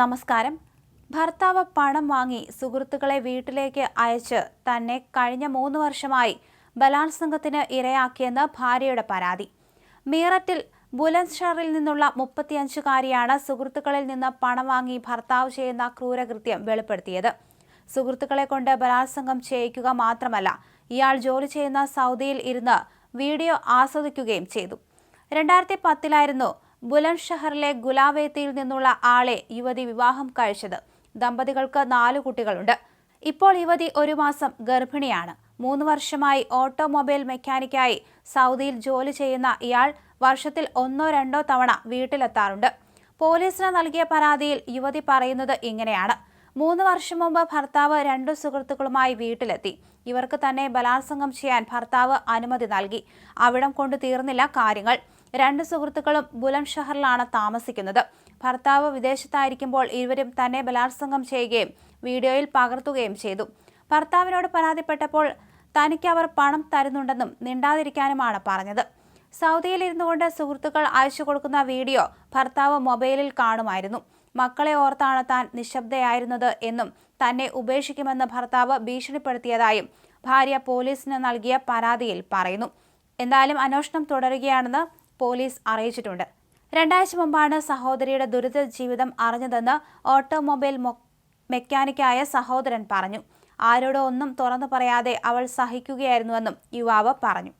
നമസ്കാരം. ഭർത്താവ് പണം വാങ്ങി സുഹൃത്തുക്കളെ വീട്ടിലേക്ക് അയച്ച് തന്നെ കഴിഞ്ഞ മൂന്ന് വർഷമായി ബലാത്സംഗത്തിന് ഇരയാക്കിയെന്ന് ഭാര്യയുടെ പരാതി. മീററ്റിൽ ബുലന്ദ്ഷറിൽ നിന്നുള്ള മുപ്പത്തിയഞ്ചുകാരിയാണ് സുഹൃത്തുക്കളിൽ നിന്ന് പണം വാങ്ങി ഭർത്താവ് ചെയ്യുന്ന ക്രൂരകൃത്യം വെളിപ്പെടുത്തിയത്. സുഹൃത്തുക്കളെ കൊണ്ട് ബലാത്സംഗം ചെയ്യിക്കുക മാത്രമല്ല ഇയാൾ ജോലി ചെയ്യുന്ന സൗദിയിൽ ഇരുന്ന് വീഡിയോ ആസ്വദിക്കുകയും ചെയ്തു. രണ്ടായിരത്തി പത്തിലായിരുന്നു ബുലന്ദ്ഷഹറിലെ ഗുലാവേത്തിയിൽ നിന്നുള്ള ആളെ യുവതി വിവാഹം കഴിച്ചത്. ദമ്പതികൾക്ക് നാല് കുട്ടികളുണ്ട്. ഇപ്പോൾ യുവതി ഒരു മാസം ഗർഭിണിയാണ്. മൂന്ന് വർഷമായി ഓട്ടോമൊബൈൽ മെക്കാനിക്കായി സൗദിയിൽ ജോലി ചെയ്യുന്ന ഇയാൾ വർഷത്തിൽ ഒന്നോ രണ്ടോ തവണ വീട്ടിലെത്താറുണ്ട്. പോലീസിന് നൽകിയ പരാതിയിൽ യുവതി പറയുന്നത് ഇങ്ങനെയാണ്. മൂന്ന് വർഷം മുമ്പ് ഭർത്താവ് രണ്ടു സുഹൃത്തുക്കളുമായി വീട്ടിലെത്തി. ഇവർക്ക് തന്നെ ബലാത്സംഗം ചെയ്യാൻ ഭർത്താവ് അനുമതി നൽകി. അവിടം കൊണ്ടു തീർന്നില്ല കാര്യങ്ങൾ. രണ്ട് സുഹൃത്തുക്കളും ബുലന്ദ്ഷഹറിലാണ് താമസിക്കുന്നത്. ഭർത്താവ് വിദേശത്തായിരിക്കുമ്പോൾ ഇരുവരും തന്നെ ബലാത്സംഗം ചെയ്യുകയും വീഡിയോയിൽ പകർത്തുകയും ചെയ്തു. ഭർത്താവിനോട് പരാതിപ്പെട്ടപ്പോൾ തനിക്ക് അവർ പണം തരുന്നുണ്ടെന്നും മിണ്ടാതിരിക്കാനുമാണ് പറഞ്ഞത്. സൗദിയിൽ ഇരുന്നുകൊണ്ട് സുഹൃത്തുക്കൾ അയച്ചു കൊടുക്കുന്ന വീഡിയോ ഭർത്താവ് മൊബൈലിൽ കാണുമായിരുന്നു. മക്കളെ ഓർത്താണ് താൻ നിശബ്ദയായിരുന്നത് എന്നും തന്നെ ഉപേക്ഷിക്കുമെന്ന് ഭർത്താവ് ഭീഷണിപ്പെടുത്തിയതായും ഭാര്യ പോലീസിന് നൽകിയ പരാതിയിൽ പറയുന്നു. എന്തായാലും അന്വേഷണം തുടരുകയാണെന്ന് പോലീസ് അറിയിച്ചിട്ടുണ്ട്. രണ്ടാഴ്ച മുമ്പാണ് സഹോദരിയുടെ ദുരിത ജീവിതം അറിഞ്ഞതെന്ന് ഓട്ടോമൊബൈൽ മെക്കാനിക്കായ സഹോദരൻ പറഞ്ഞു. ആരോടോ ഒന്നും തുറന്നു പറയാതെ അവൾ സഹിക്കുകയായിരുന്നുവെന്നും യുവാവ് പറഞ്ഞു.